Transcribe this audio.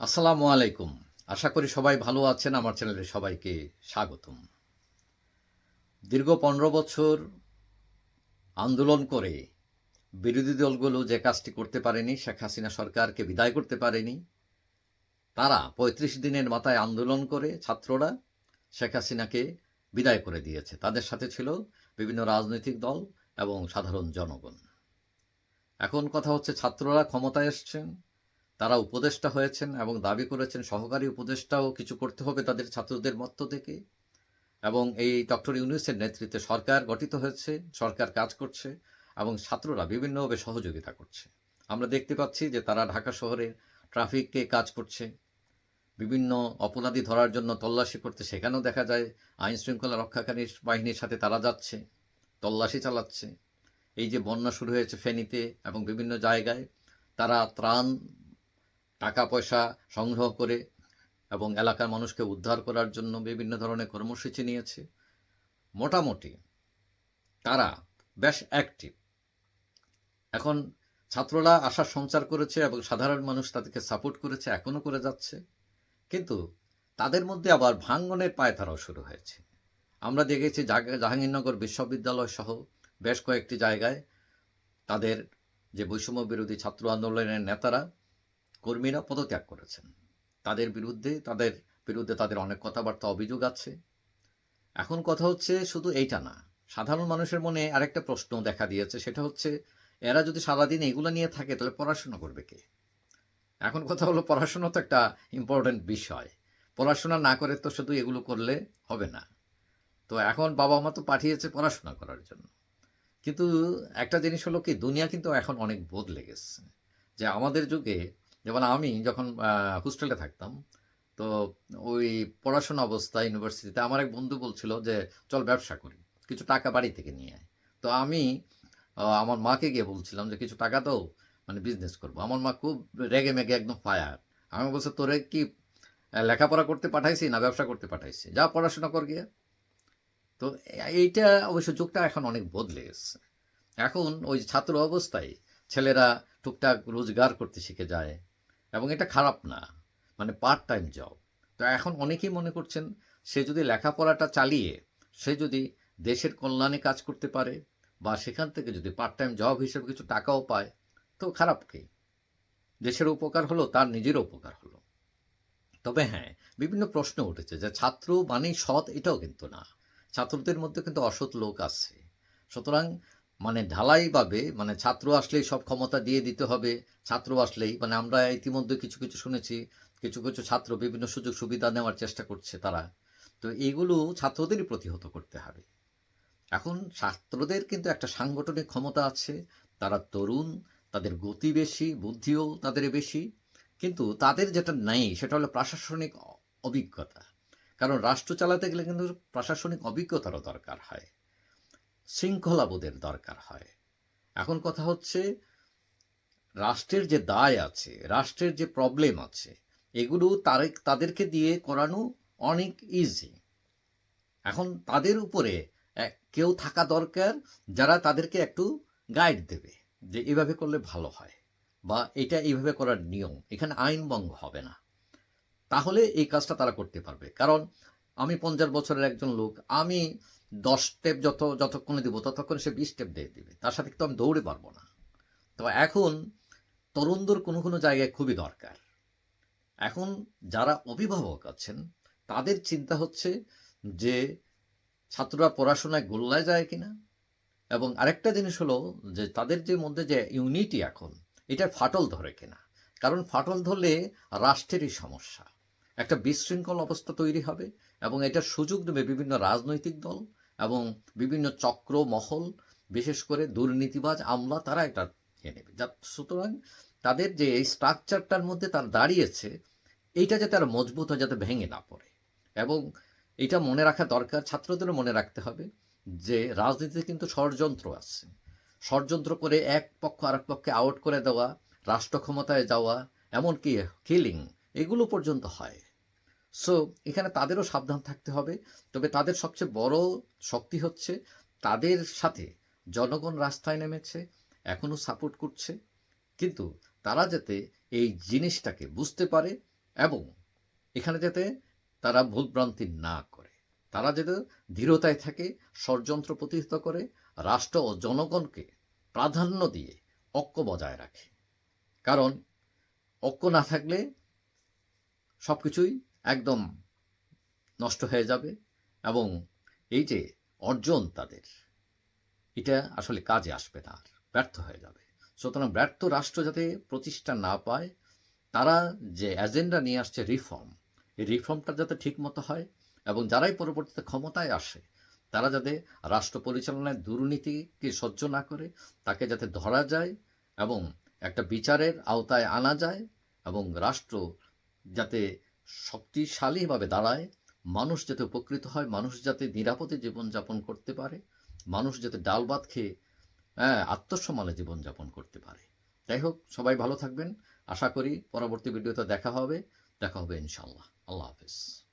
আসসালামু আলাইকুম। আশা করি সবাই ভালো আছেন। আমার চ্যানেলে সবাইকে স্বাগতম। দীর্ঘ পনেরো বছর আন্দোলন করে বিরোধী দলগুলো যে কাজটি করতে পারেনি, শেখ হাসিনা সরকারকে বিদায় করতে পারেনি, তারা পঁয়ত্রিশ দিনের মাথায় আন্দোলন করে ছাত্ররা শেখ হাসিনাকে বিদায় করে দিয়েছে। তাদের সাথে ছিল বিভিন্ন রাজনৈতিক দল এবং সাধারণ জনগণ। এখন কথা হচ্ছে ছাত্ররা ক্ষমতায় এসছেন তারা উপদেষ্টা হয়েছেন এবং দাবি করেছেন সহকারী উপদেষ্টাও কিছু করতে হবে তাদের ছাত্রদের মধ্য থেকে। এবং এই ডক্টর ইউনুসের নেতৃত্বে সরকার গঠিত হয়েছে, সরকার কাজ করছে এবং ছাত্ররা বিভিন্নভাবে সহযোগিতা করছে। আমরা দেখতে পাচ্ছি যে তারা ঢাকা শহরে ট্রাফিককে কাজ করছে, বিভিন্ন অপরাধী ধরার জন্য তল্লাশি করতে সেখানেও দেখা যায় আইন শৃঙ্খলা রক্ষাকারী বাহিনীর সাথে তারা যাচ্ছে, তল্লাশি চালাচ্ছে। এই যে বন্যা শুরু হয়েছে ফেনীতে এবং বিভিন্ন জায়গায়, তারা ত্রাণ টাকা পয়সা সংগ্রহ করে এবং এলাকার মানুষকে উদ্ধার করার জন্য বিভিন্ন ধরনের কর্মসূচি নিয়েছে। মোটামুটি তারা বেশ অ্যাক্টিভ এখন ছাত্ররা আশার সঞ্চার করেছে এবং সাধারণ মানুষ তাদেরকে সাপোর্ট করেছে, এখনও করে যাচ্ছে। কিন্তু তাদের মধ্যে আবার ভাঙ্গনের পায়তারাও শুরু হয়েছে। আমরা দেখেছি জাহাঙ্গীরনগর বিশ্ববিদ্যালয় সহ বেশ কয়েকটি জায়গায় তাদের যে বৈষম্য বিরোধী ছাত্র আন্দোলনের নেতারা কর্মীরা পদত্যাগ করেছেন। তাদের বিরুদ্ধে তাদের বিরুদ্ধে তাদের অনেক কথাবার্তা, অভিযোগ আছে। এখন কথা হচ্ছে শুধু এইটা না। সাধারণ মানুষের মনে আরেকটা প্রশ্ন দেখা দিয়েছে, সেটা হচ্ছে, এরা যদি সারাদিন এগুলো নিয়ে থাকে, তাহলে পড়াশোনা করবে কে? এখন কথা হলো, পড়াশোনা তো একটা ইম্পর্টেন্ট বিষয়। পড়াশোনা না করে তো শুধু এগুলো করলে হবে না। তো এখন বাবা মা তো পাঠিয়েছে পড়াশোনা করার জন্য। কিন্তু একটা জিনিস হলো কি, দুনিয়া কিন্তু এখন অনেক বদলে গেছে। যে আমাদের যুগে যেমন আমি যখন হোস্টেলে থাকতাম, তো ওই পড়াশোনা অবস্থা ইউনিভার্সিটিতে আমার এক বন্ধু বলছিল যে, চল ব্যবসা করি, কিছু টাকা বাড়ি থেকে নিয়ে আয়। তো আমি আমার মাকে গিয়ে বলছিলাম যে, কিছু টাকা দাও মানে বিজনেস করব। আমার মা খুব রেগে মেগে একদম ফায়ার। আমি বলছি, তোরে কি লেখাপড়া করতে পাঠাইছি না ব্যবসা করতে পাঠাইছি? যা পড়াশোনা কর গিয়ে। তো এইটা অবশ্য যুগটা এখন অনেক বদলে গেছে। এখন ওই ছাত্র অবস্থায় ছেলেরা টুকটাক রোজগার করতে শিখে যায় এবং এটা খারাপ না মানে পার্ট টাইম জব তো এখন অনেকেই মনে করছেন, সে যদি লেখাপড়াটা চালিয়ে, সে যদি দেশের কল্যাণে কাজ করতে পারে বা সেখান থেকে যদি পার্ট টাইম জব হিসেবে কিছু টাকাও পায়, তো খারাপ কি? দেশের উপকার হলো, তার নিজেরও উপকার হলো। তবে হ্যাঁ বিভিন্ন প্রশ্ন উঠেছে যে ছাত্র মানেই সৎ এটাও কিন্তু না। ছাত্রদের মধ্যে কিন্তু অসৎ লোক আছে। সুতরাং মানে ঢালাইভাবে মানে ছাত্র আসলেই সব ক্ষমতা দিয়ে দিতে হবে, ছাত্র আসলেই মানে আমরা ইতিমধ্যে কিছু কিছু শুনেছি, কিছু কিছু ছাত্র বিভিন্ন সুযোগ সুবিধা নেওয়ার চেষ্টা করছে তারা। তো এইগুলো ছাত্রদেরই প্রতিহত করতে হবে। এখন ছাত্রদের কিন্তু একটা সাংগঠনিক ক্ষমতা আছে, তারা তরুণ, তাদের গতি বেশি, বুদ্ধিও তাদের বেশি, কিন্তু তাদের যেটা নেই সেটা হলো প্রশাসনিক অভিজ্ঞতা। কারণ রাষ্ট্র চালাতে গেলে কিন্তু প্রশাসনিক অভিজ্ঞতারও দরকার হয়। শৃঙ্খলাবোধের দরকার হয়। এখন কথা হচ্ছে, রাষ্ট্রের যে দায় আছে, রাষ্ট্রের যে প্রবলেম আছে, এগুলো তার তাদেরকে দিয়ে করানো অনেক ইজি এখন তাদের উপরে কেউ থাকা দরকার, যারা তাদেরকে একটু গাইড দেবে যে এভাবে করলে ভালো হয় বা এটা এইভাবে করার নিয়ম, এখানে আইন ভঙ্গ হবে না। তাহলে এই কাজটা তারা করতে পারবে। কারণ আমি পঞ্চাশ বছরের একজন লোক, আমি দশ স্টেপ যত, যতক্ষণে দিব ততক্ষণ সে বিশ স্টেপ দিয়ে দিবে। তার সাথে তো আমি দৌড়ে পারব না। তো এখন তরুণদের কোনো কোনো জায়গায় খুবই দরকার। এখন যারা অভিভাবক আছেন, তাদের চিন্তা হচ্ছে যে ছাত্ররা পড়াশোনায় গোল্লায় যায় কিনা? এবং আরেকটা জিনিস হলো যে তাদের যে মধ্যে যে ইউনিটি এখন, এটা ফাটল ধরে কিনা? কারণ ফাটল ধরলে রাষ্ট্রেরই সমস্যা। একটা বিশৃঙ্খল অবস্থা তৈরি হবে এবং এটার সুযোগ নেবে বিভিন্ন রাজনৈতিক দল এবং বিভিন্ন চক্র, মহল, বিশেষ করে দুর্নীতিবাজ আমলা, তারা এটা নিয়ে নেবে। যা সুতরাং তাদের যে এই স্ট্রাকচারটার মধ্যে তার দাঁড়িয়েছে, এইটা যাতে আরও মজবুত হয়, যাতে ভেঙে না পড়ে। এবং এটা মনে রাখা দরকার, ছাত্রদেরও মনে রাখতে হবে যে রাজনীতিতে কিন্তু ষড়যন্ত্র আছে। ষড়যন্ত্র করে এক পক্ষ আরেক পক্ষে আউট করে দেওয়া, রাষ্ট্র ক্ষমতায় যাওয়া, এমনকি কিলিং এগুলো পর্যন্ত হয়। সো এখানে তাদেরও সাবধান থাকতে হবে। তবে তাদের সবচেয়ে বড় শক্তি হচ্ছে, তাদের সাথে জনগণ রাস্তায় নেমেছে, এখনও সাপোর্ট করছে। কিন্তু তারা যাতে এই জিনিসটাকে বুঝতে পারে এবং এখানে যাতে তারা ভুলভ্রান্তি না করে। তারা যাতে দৃঢ়তায় থাকে, ষড়যন্ত্র প্রতিহিত করে, রাষ্ট্র ও জনগণকে প্রাধান্য দিয়ে ঐক্য বজায় রাখে। কারণ ঐক্য না থাকলে সব কিছুই একদম নষ্ট হয়ে যাবে এবং এই যে অর্জন তাদের, এটা আসলে কাজে আসবে না ব্যর্থ হয়ে যাবে। সুতরাং ব্যর্থ রাষ্ট্র যাতে প্রতিষ্ঠা না পায়, তারা যে এজেন্ডা নিয়ে আসছে রিফর্ম এই রিফর্মটা যাতে ঠিকমতো হয় এবং যারাই পরবর্তীতে ক্ষমতায় আসে, তারা যাতে রাষ্ট্র পরিচালনায় দুর্নীতিকে সহ্য না করে, তাকে যাতে ধরা যায় এবং একটা বিচারের আওতায় আনা যায় এবং রাষ্ট্র যাতে শক্তিশালীভাবে দাঁড়ায়। মানুষ যাতে উপকৃত হয়, মানুষ যাতে নিরাপদে জীবনযাপন করতে পারে, মানুষ যাতে ডাল ভাত খেয়ে হ্যাঁ আত্মসম্মানে জীবনযাপন করতে পারে। যাই হোক, সবাই ভালো থাকবেন। আশা করি পরবর্তী ভিডিওতে দেখা হবে। দেখা হবে ইনশাল্লাহ আল্লাহ হাফিজ।